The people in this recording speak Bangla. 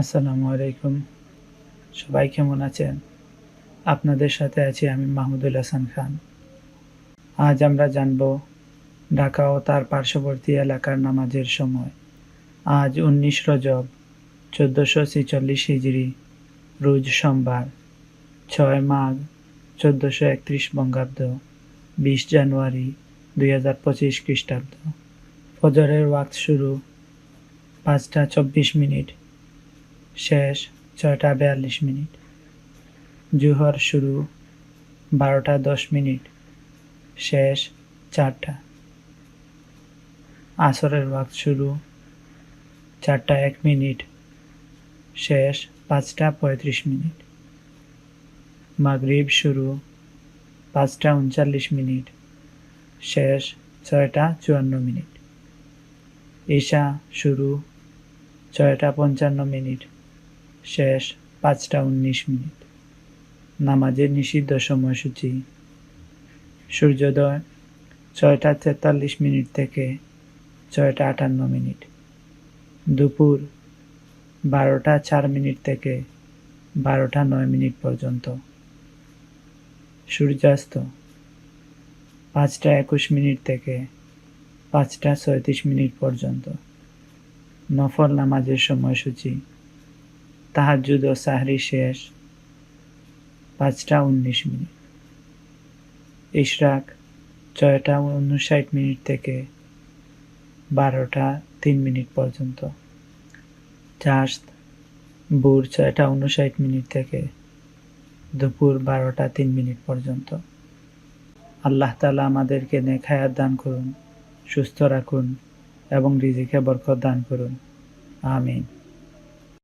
আসসালামু আলাইকুম। সবাই কেমন আছেন? আপনাদের সাথে আছি আমি মাহমুদুল হাসান খান। আজ আমরা জানব ঢাকা ও তার পার্শ্ববর্তী এলাকার নামাজের সময়। আজ উনিশ রজব, চোদ্দোশো ছেচল্লিশ হিজড়ি রোজ সোমবার, ছয় মাঘ, চোদ্দোশো একত্রিশ বঙ্গাব্দ, বিশ জানুয়ারি দুই হাজার পঁচিশ খ্রিস্টাব্দ। ফজরের ওয়াক্ত শুরু পাঁচটা চব্বিশ মিনিট। শেষ, ছয়টা বিয়াল্লিশ মিনিট। জুহর শুরু, বারোটা দশ মিনিট। শেষ, চারটা। আসরের ওয়াক্ত শুরু, চারটা এক মিনিট। শেষ, পাঁচটা পঁয়ত্রিশ মিনিট। মাগরিব শুরু, পাঁচটা উনচল্লিশ মিনিট। শেষ, ছয়টা চুয়ান্ন মিনিট। ঈশা শুরু, ছয়টা পঞ্চান্ন মিনিট। শেষ পাঁচটা উনিশ মিনিট। নামাজের নিষিদ্ধ সময়সূচি। সূর্যোদয় ছয়টা তেতাল্লিশ মিনিট থেকে ছয়টা আটান্ন মিনিট। দুপুর বারোটা চার মিনিট থেকে বারোটা নয় মিনিট পর্যন্ত। সূর্যাস্ত পাঁচটা একুশ মিনিট থেকে পাঁচটা ছয়ত্রিশ মিনিট পর্যন্ত। নফল নামাজের সময়সূচি। তাহাজুদ ও সাহরি শেষ। পাঁচটা উনিশ মিনিট। ইশরাক, ছয়টা উনষাট মিনিট থেকে বারোটা তিন মিনিট পর্যন্ত। চাষ ভোর ছয়টা উনষাট মিনিট থেকে দুপুর বারোটা তিন মিনিট পর্যন্ত। আল্লাহ তালা আমাদেরকে নেখায়াত দান করুন, সুস্থ রাখুন এবং রিজিকে বরকত দান করুন। আমিন।